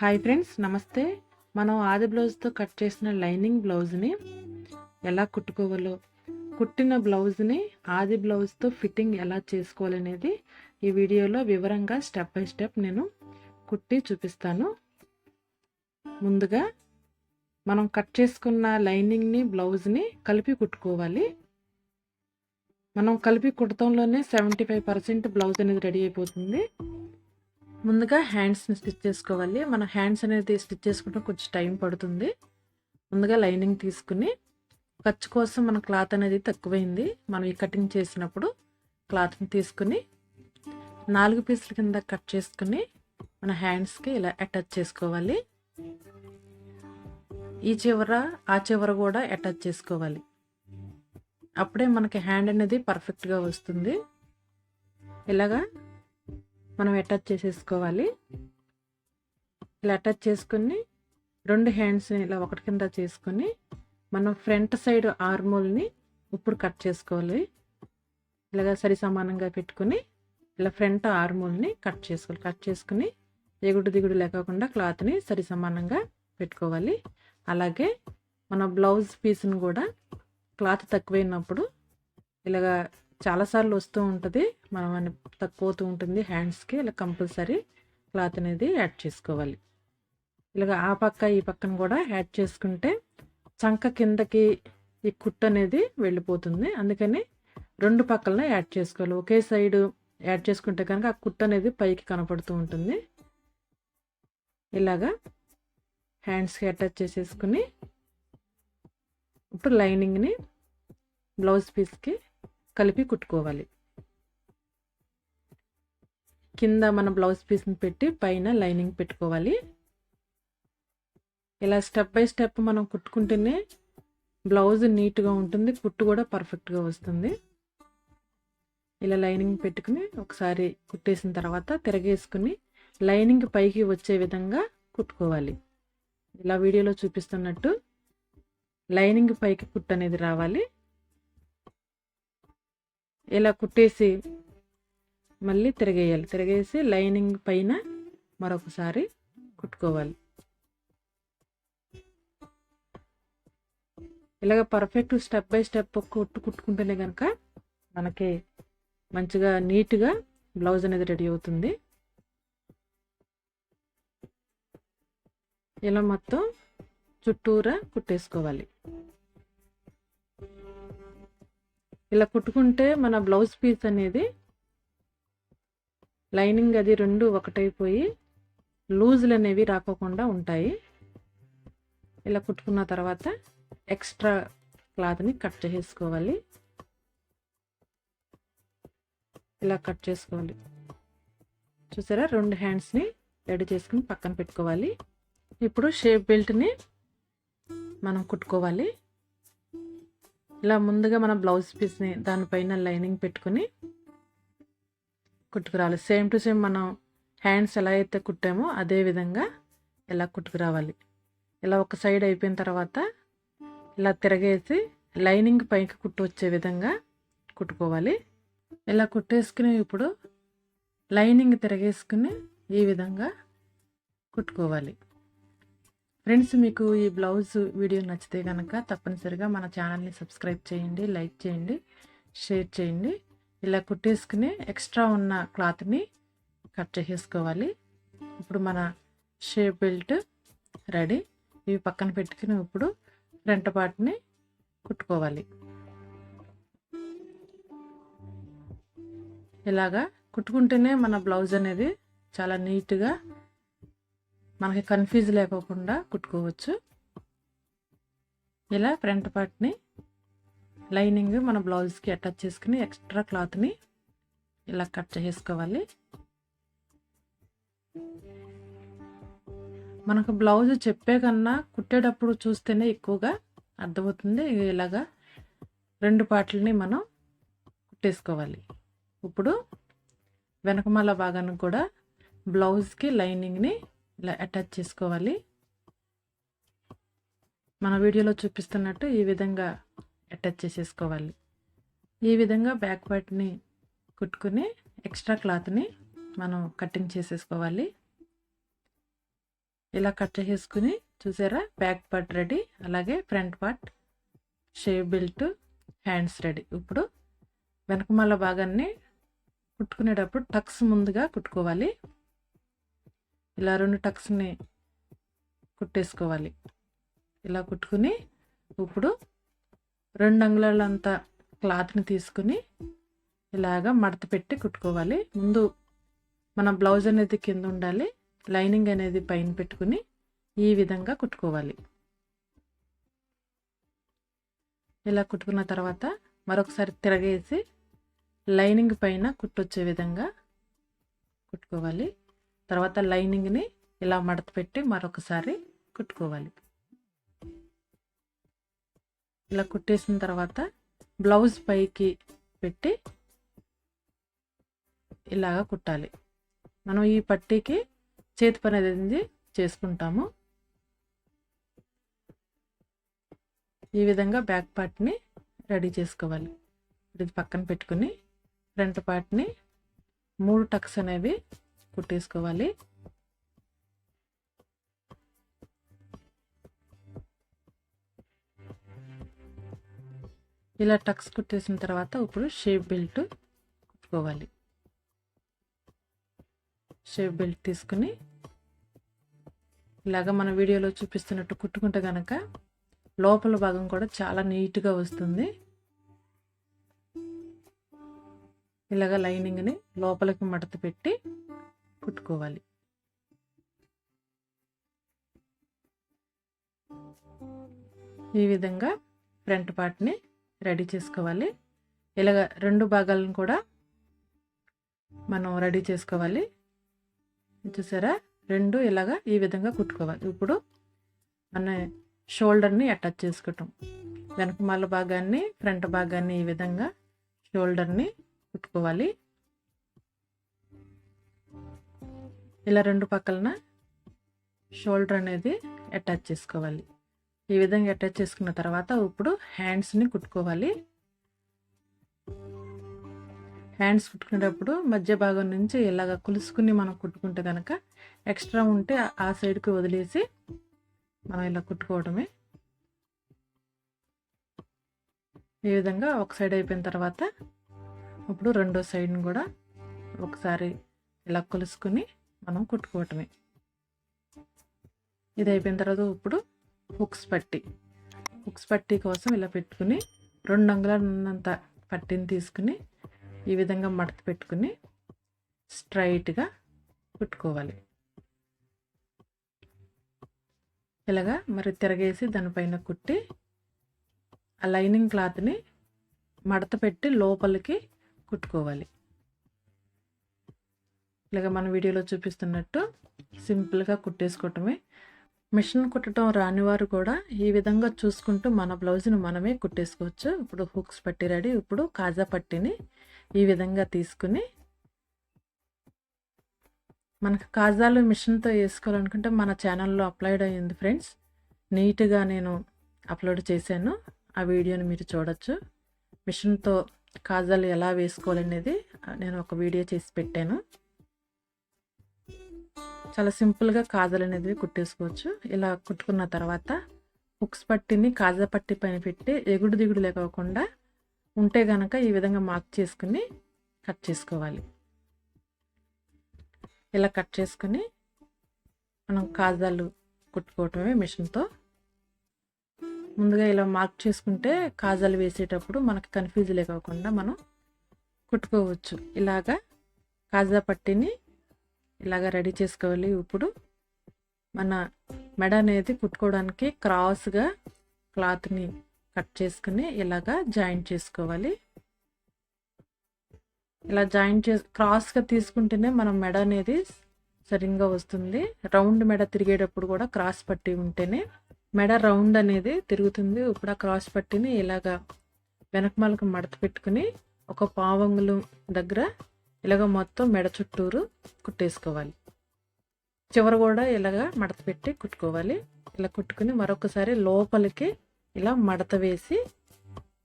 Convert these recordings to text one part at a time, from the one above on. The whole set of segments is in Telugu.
హాయ్ ఫ్రెండ్స్ నమస్తే. మనం ఆది బ్లౌజ్తో కట్ చేసిన లైనింగ్ బ్లౌజ్ని ఎలా కుట్టుకోవాలో కుట్టిన బ్లౌజ్ని ఆది బ్లౌజ్తో ఫిట్టింగ్ ఎలా చేసుకోవాలనేది ఈ వీడియోలో వివరంగా స్టెప్ బై స్టెప్ నేను కుట్టి చూపిస్తాను. ముందుగా మనం కట్ చేసుకున్న లైనింగ్ని బ్లౌజ్ని కలిపి కుట్టుకోవాలి. మనం కలిపి కుట్టడంలోనే సెవెంటీ ఫైవ్ పర్సెంట్ బ్లౌజ్ అనేది రెడీ అయిపోతుంది. ముందుగా హ్యాండ్స్ని స్టిచ్ చేసుకోవాలి. మన హ్యాండ్స్ అనేది స్టిచ్ చేసుకుంటే కొంచెం టైం పడుతుంది. ముందుగా లైనింగ్ తీసుకుని ఖర్చు కోసం మన క్లాత్ అనేది తక్కువైంది. మనం ఈ కటింగ్ చేసినప్పుడు క్లాత్ని తీసుకుని నాలుగు పీసుల కింద కట్ చేసుకుని మన హ్యాండ్స్కి ఇలా అటాచ్ చేసుకోవాలి. ఈ చివర ఆ చివర కూడా అటాచ్ చేసుకోవాలి. అప్పుడే మనకి హ్యాండ్ అనేది పర్ఫెక్ట్గా వస్తుంది. ఇలాగా మనం అటాచ్ చేసేసుకోవాలి. ఇలా అటాచ్ చేసుకుని రెండు హ్యాండ్స్ని ఇలా ఒకటి కింద చేసుకొని మనం ఫ్రంట్ సైడ్ ఆర్మోల్ని ఇప్పుడు కట్ చేసుకోవాలి. ఇలాగ సరి సమానంగా పెట్టుకొని ఇలా ఫ్రంట్ ఆర్మోల్ని కట్ చేసుకోవాలి. కట్ చేసుకుని ఎగుడు దిగుడు లేకుండా క్లాత్ని సరి సమానంగా పెట్టుకోవాలి. అలాగే మన బ్లౌజ్ పీస్ని కూడా క్లాత్ తక్కువైనప్పుడు ఇలాగా చాలాసార్లు వస్తూ ఉంటుంది. మనం తక్కువతూ ఉంటుంది హ్యాండ్స్కి ఇలా కంపల్సరీ క్లాత్ అనేది యాడ్ చేసుకోవాలి. ఇలాగ ఆ పక్క ఈ పక్కన కూడా యాడ్ చేసుకుంటే చంక కిందకి ఈ కుట్ అనేది వెళ్ళిపోతుంది. అందుకని రెండు పక్కలనే యాడ్ చేసుకోవాలి. ఒకే సైడ్ యాడ్ చేసుకుంటే కనుక ఆ కుట్ అనేది పైకి కనపడుతూ ఉంటుంది. ఇలాగా హ్యాండ్స్కి అటాచ్ చేసేసుకుని ఇప్పుడు లైనింగ్ని బ్లౌజ్ పీస్కి కలిపి కుట్టుకోవాలి. కింద మన బ్లౌజ్ పీస్ని పెట్టి పైన లైనింగ్ పెట్టుకోవాలి. ఇలా స్టెప్ బై స్టెప్ మనం కుట్టుకుంటేనే బ్లౌజ్ నీట్గా ఉంటుంది కుట్టు కూడా పర్ఫెక్ట్గా వస్తుంది. ఇలా లైనింగ్ పెట్టుకుని ఒకసారి కుట్టేసిన తర్వాత తిరగేసుకుని లైనింగ్ పైకి వచ్చే విధంగా కుట్టుకోవాలి. ఇలా వీడియోలో చూపిస్తున్నట్టు లైనింగ్ పైకి కుట్టు అనేది రావాలి. ఇలా కుట్టేసి మళ్ళీ తిరగేయాలి. తిరగేసి లైనింగ్ పైన మరొకసారి కుట్టుకోవాలి. ఇలాగ పర్ఫెక్ట్ స్టెప్ బై స్టెప్ కుట్టు కుట్టుకుంటేనే కనుక మనకి మంచిగా నీట్గా బ్లౌజ్ అనేది రెడీ అవుతుంది. ఇలా మొత్తం చుట్టూరా కుట్టేసుకోవాలి. ఇలా కుట్టుకుంటే మన బ్లౌజ్ పీస్ అనేది లైనింగ్ అది రెండు ఒకటైపోయి లూజులు అనేవి రాకోకుండా ఉంటాయి. ఇలా కుట్టుకున్న తర్వాత ఎక్స్ట్రా క్లాత్ని కట్ చేసుకోవాలి ఇలా కట్ చేసుకోవాలి. చూసారా? రెండు హ్యాండ్స్ని రెడీ చేసుకుని పక్కన పెట్టుకోవాలి. ఇప్పుడు షేప్ బెల్ట్ని మనం కుట్టుకోవాలి. ఇలా ముందుగా మన బ్లౌజ్ పీస్ని దానిపైన లైనింగ్ పెట్టుకుని కుట్టుకురావాలి. సేమ్ టు సేమ్ మనం హ్యాండ్స్ ఎలా అయితే కుట్టామో అదే విధంగా ఇలా కుట్టుకురావాలి. ఇలా ఒక సైడ్ అయిపోయిన తర్వాత ఇలా తిరగేసి లైనింగ్ పైకి కుట్టు వచ్చే విధంగా కుట్టుకోవాలి. ఇలా కుట్టేసుకుని ఇప్పుడు లైనింగ్ తిరగేసుకుని ఈ విధంగా కుట్టుకోవాలి. ఫ్రెండ్స్ మీకు ఈ బ్లౌజ్ వీడియో నచ్చితే కనుక తప్పనిసరిగా మన ఛానల్ని సబ్స్క్రైబ్ చేయండి లైక్ చేయండి షేర్ చేయండి. ఇలా కుట్టేసుకుని ఎక్స్ట్రా ఉన్న క్లాత్ని కట్ చేసేసుకోవాలి. ఇప్పుడు మన షేప్ బెల్ట్ రెడీ. ఇవి పక్కన పెట్టుకుని ఇప్పుడు ఫ్రంట్ పార్ట్ని కుట్టుకోవాలి. ఇలాగా కుట్టుకుంటేనే మన బ్లౌజ్ అనేది చాలా నీట్గా మనకి కన్ఫ్యూజ్ లేకోకుండా కుట్టుకోవచ్చు. ఇలా ఫ్రంట్ పార్ట్ని లైనింగ్ మన బ్లౌజ్కి అటాచ్ చేసుకుని ఎక్స్ట్రా క్లాత్ని ఇలా కట్ చేసుకోవాలి. మనకు బ్లౌజ్ చెప్పే కన్నా కుట్టేటప్పుడు చూస్తేనే ఎక్కువగా అర్థమవుతుంది. ఇలాగా రెండు పాటలని మనం కుట్టేసుకోవాలి. ఇప్పుడు వెనకమాల భాగానికి కూడా బ్లౌజ్కి లైనింగ్ని ఇలా అటాచ్ చేసుకోవాలి. మన వీడియోలో చూపిస్తున్నట్టు ఈ విధంగా అటాచ్ చేసేసుకోవాలి. ఈ విధంగా బ్యాక్ పార్ట్ని కుట్టుకుని ఎక్స్ట్రా క్లాత్ని మనం కటింగ్ చేసేసుకోవాలి. ఇలా కట్ చేసేసుకుని చూసారా? బ్యాక్ పార్ట్ రెడీ అలాగే front part shape belt hands ready. ఇప్పుడు వెనకమాల భాగాన్ని కుట్టుకునేటప్పుడు టక్స్ ముందుగా కుట్టుకోవాలి. ఇలా రెండు టక్స్ని కుట్టేసుకోవాలి. ఇలా కుట్టుకుని ఇప్పుడు రెండు అంగుళాలంత క్లాత్ని తీసుకుని ఇలాగా మడత పెట్టి కుట్టుకోవాలి. ముందు మన బ్లౌజ్ అనేది కింద ఉండాలి. లైనింగ్ అనేది పైన పెట్టుకుని ఈ విధంగా కుట్టుకోవాలి. ఇలా కుట్టుకున్న తర్వాత మరొకసారి తిరగేసి లైనింగ్ పైన కుట్టొచ్చే విధంగా కుట్టుకోవాలి. తర్వాత లైనింగ్ని ఇలా మడత పెట్టి మరొకసారి కుట్టుకోవాలి. ఇలా కుట్టేసిన తర్వాత బ్లౌజ్ పైకి పెట్టి ఇలాగా కుట్టాలి. మనం ఈ పట్టీకి చేతి పని అనేది చేసుకుంటాము. ఈ విధంగా బ్యాక్ పార్ట్ని రెడీ చేసుకోవాలి. ఇది పక్కన పెట్టుకుని ఫ్రంట్ పార్ట్ని మూడు టక్స్ అనేవి కుట్టేసుకోవాలి. ఇలా టక్స్ కుట్టేసిన తర్వాత ఇప్పుడు షేప్ బెల్ట్ కుట్టుకోవాలి. షేప్ బెల్ట్ తీసుకుని ఇలాగ మన వీడియోలో చూపిస్తున్నట్టు కుట్టుకుంటే కనుక లోపల భాగం కూడా చాలా నీట్గా వస్తుంది. ఇలాగ లైనింగ్ని లోపలికి మడత పెట్టి కుట్టుకోవాలి ఈ విధంగా ఫ్రంట్ పార్ట్ని రెడీ చేసుకోవాలి. ఇలాగ రెండు భాగాలను కూడా మనం రెడీ చేసుకోవాలి. చూసారా? రెండు ఇలాగా ఈ విధంగా కుట్టుకోవాలి. ఇప్పుడు మన షోల్డర్ని అటాచ్ చేసుకుంటాం వెనకమాల భాగాన్ని ఫ్రంట్ భాగాన్ని ఈ విధంగా షోల్డర్ని కుట్టుకోవాలి. ఇలా రెండు పక్కలన షోల్డర్ అనేది అటాచ్ చేసుకోవాలి. ఈ విధంగా అటాచ్ చేసుకున్న తర్వాత ఇప్పుడు హ్యాండ్స్ని కుట్టుకోవాలి. హ్యాండ్స్ కుట్టుకునేటప్పుడు మధ్య భాగం నుంచి ఇలాగ కులుసుకుని మనం కుట్టుకుంటే కనుక ఎక్స్ట్రా ఉంటే ఆ సైడ్కి వదిలేసి మనం ఇలా కుట్టుకోవడమే. ఈ విధంగా ఒక సైడ్ అయిపోయిన తర్వాత ఇప్పుడు రెండో సైడ్ని కూడా ఒకసారి ఇలా కొలుసుకుని మనం కుట్టుకోవటమే. ఇది అయిపోయిన తర్వాత ఇప్పుడు హుక్స్ పట్టి. హుక్స్ పట్టి కోసం ఇలా పెట్టుకుని రెండు అంగుళాలు ఉన్నంత పట్టిని తీసుకుని ఈ విధంగా మడత పెట్టుకుని స్ట్రైట్గా కుట్టుకోవాలి. ఇలాగా మరి తిరగేసి దానిపైన కుట్టి ఆ లైనింగ్ క్లాత్ని మడత పెట్టి లోపలికి కుట్టుకోవాలి. ఇలాగ మన వీడియోలో చూపిస్తున్నట్టు సింపుల్గా కుట్టేసుకోవటమే. మిషన్ కుట్టడం రాని వారు కూడా ఈ విధంగా చూసుకుంటూ మన బ్లౌజ్ని మనమే కుట్టేసుకోవచ్చు. ఇప్పుడు హుక్స్ పట్టి రెడీ ఇప్పుడు కాజా పట్టిని ఈ విధంగా తీసుకుని మనకు కాజాలు మిషన్తో వేసుకోవాలనుకుంటే మన ఛానల్లో అప్లోడ్ అయ్యింది ఫ్రెండ్స్. నీట్గా నేను అప్లోడ్ చేశాను. ఆ వీడియోని మీరు చూడొచ్చు. మిషన్తో కాజాలు ఎలా వేసుకోవాలనేది నేను ఒక వీడియో చేసి పెట్టాను. చాలా సింపుల్గా కాజాలు అనేది కుట్టేసుకోవచ్చు. ఇలా కుట్టుకున్న తర్వాత హుక్స్ పట్టిని కాజా పట్టి పైన పెట్టి ఎగుడు దిగుడు లేకోకుండా ఉంటే కనుక ఈ విధంగా మార్క్ చేసుకుని కట్ చేసుకోవాలి. ఇలా కట్ చేసుకుని మనం కాజాలు కుట్టుకోవటమే మిషన్తో. ముందుగా ఇలా మార్క్ చేసుకుంటే కాజాలు వేసేటప్పుడు మనకి కన్ఫ్యూజ్ లేకోకుండా మనం కుట్టుకోవచ్చు. ఇలాగా కాజా పట్టిని ఇలాగ రెడీ చేసుకోవాలి? ఇప్పుడు మన మెడ అనేది కుట్టుకోవడానికి క్రాస్గా క్లాత్ని కట్ చేసుకుని ఇలాగా జాయింట్ చేసుకోవాలి? ఇలా జాయింట్ చేసి క్రాస్గా తీసుకుంటేనే మనం మెడ అనేది సరిగ్గా వస్తుంది. రౌండ్ మెడ తిరిగేటప్పుడు కూడా క్రాస్ పట్టి ఉంటేనే మెడ రౌండ్ అనేది తిరుగుతుంది. ఇప్పుడు ఆ క్రాస్ పట్టిని ఇలాగా వెనకమాలకు మడత పెట్టుకుని ఒక పావంగులు దగ్గర ఇలాగ మొత్తం మెడ చుట్టూరు కుట్టేసుకోవాలి. చివర కూడా ఇలాగ మడత పెట్టి కుట్టుకోవాలి. ఇలా కుట్టుకుని మరొకసారి లోపలికి ఇలా మడత వేసి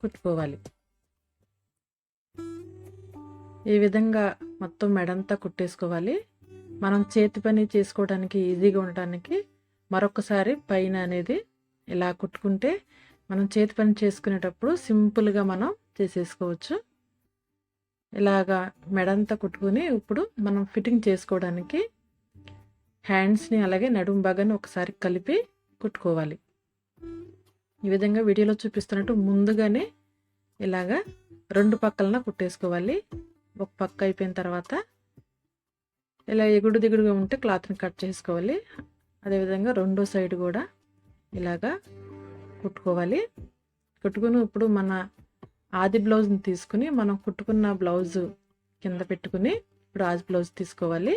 కుట్టుకోవాలి. ఈ విధంగా మొత్తం మెడంతా కుట్టేసుకోవాలి. మనం చేతి పని చేసుకోవడానికి ఈజీగా ఉండటానికి మరొకసారి పైన అనేది ఇలా కుట్టుకుంటే మనం చేతి పని చేసుకునేటప్పుడు సింపుల్గా మనం చేసేసుకోవచ్చు. ఇలాగా మెడంతా కుట్టుకుని ఇప్పుడు మనం ఫిట్టింగ్ చేసుకోవడానికి హ్యాండ్స్ని అలాగే నడుము భాగాన్ని ఒకసారి కలిపి కుట్టుకోవాలి. ఈ విధంగా వీడియోలో చూపిస్తున్నట్టు ముందుగానే ఇలాగా రెండు పక్కలన కుట్టేసుకోవాలి. ఒక పక్క అయిపోయిన తర్వాత ఇలా ఎగుడు దిగుడుగా ఉంటే క్లాత్ని కట్ చేసుకోవాలి. అదేవిధంగా రెండో సైడ్ కూడా ఇలాగా కుట్టుకోవాలి. కుట్టుకుని ఇప్పుడు మన ఆది బ్లౌజ్ని తీసుకుని మనం కుట్టుకున్న బ్లౌజ్ కింద పెట్టుకుని ఇప్పుడు ఆజ్ బ్లౌజ్ తీసుకోవాలి.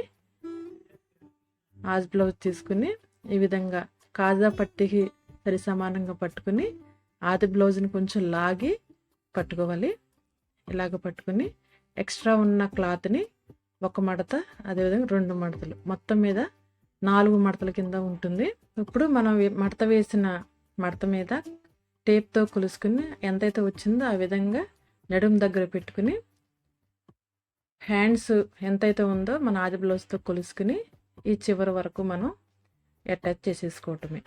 ఆజ్ బ్లౌజ్ తీసుకుని ఈ విధంగా కాజా పట్టికి సరి సమానంగా పట్టుకుని ఆది బ్లౌజ్ని కొంచెం లాగి పట్టుకోవాలి. ఇలాగ పట్టుకుని ఎక్స్ట్రా ఉన్న క్లాత్ని ఒక మడత అదేవిధంగా రెండు మడతలు. మొత్తం మీద నాలుగు మడతల కింద ఉంటుంది. ఇప్పుడు మనం మడత వేసిన మడత మీద టేప్తో కొలుసుకుని ఎంతైతే వచ్చిందో ఆ విధంగా నడుం దగ్గర పెట్టుకుని హ్యాండ్స్ ఎంతైతే ఉందో మన ఆది బ్లౌజ్తో కొలుసుకుని ఈ చివరి వరకు మనం అటాచ్ చేసేసుకోవటమే.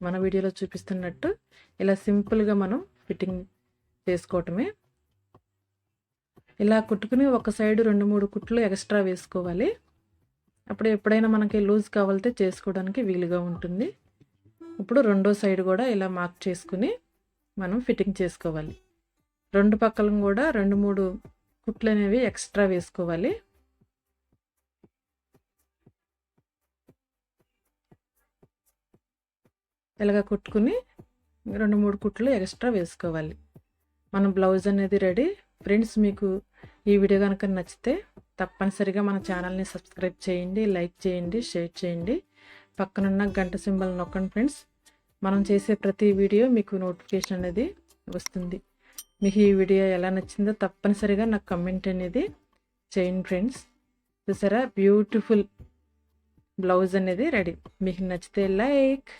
మన వీడియోలో చూపిస్తున్నట్టు ఇలా సింపుల్గా మనం ఫిట్టింగ్ చేసుకోవటమే. ఇలా కుట్టుకుని ఒక సైడ్ రెండు మూడు కుట్లు ఎక్స్ట్రా వేసుకోవాలి. అప్పుడు ఎప్పుడైనా మనకి లూజ్ కావాలితే చేసుకోవడానికి వీలుగా ఉంటుంది. ఇప్పుడు రెండో సైడ్ కూడా ఇలా మార్క్ చేసుకుని మనం ఫిట్టింగ్ చేసుకోవాలి. రెండు పక్కలను కూడా రెండు మూడు కుట్లు అనేవి ఎక్స్ట్రా వేసుకోవాలి. ఇలాగ కుట్టుకుని రెండు మూడు కుట్లు ఎక్స్ట్రా వేసుకోవాలి. మన బ్లౌజ్ అనేది రెడీ. ఫ్రెండ్స్ మీకు ఈ వీడియో కనుక నచ్చితే తప్పనిసరిగా మన ఛానల్ని సబ్స్క్రైబ్ చేయండి లైక్ చేయండి షేర్ చేయండి. పక్కనున్న గంట సింబల్ నొక్కండి ఫ్రెండ్స్. మనం చేసే ప్రతి వీడియో మీకు నోటిఫికేషన్ అనేది వస్తుంది. మీకు ఈ వీడియో ఎలా నచ్చిందో తప్పనిసరిగా నాకు కమెంట్ అనేది చేయండి ఫ్రెండ్స్. చూసారా? బ్యూటిఫుల్ బ్లౌజ్ అనేది రెడీ. మీకు నచ్చితే లైక్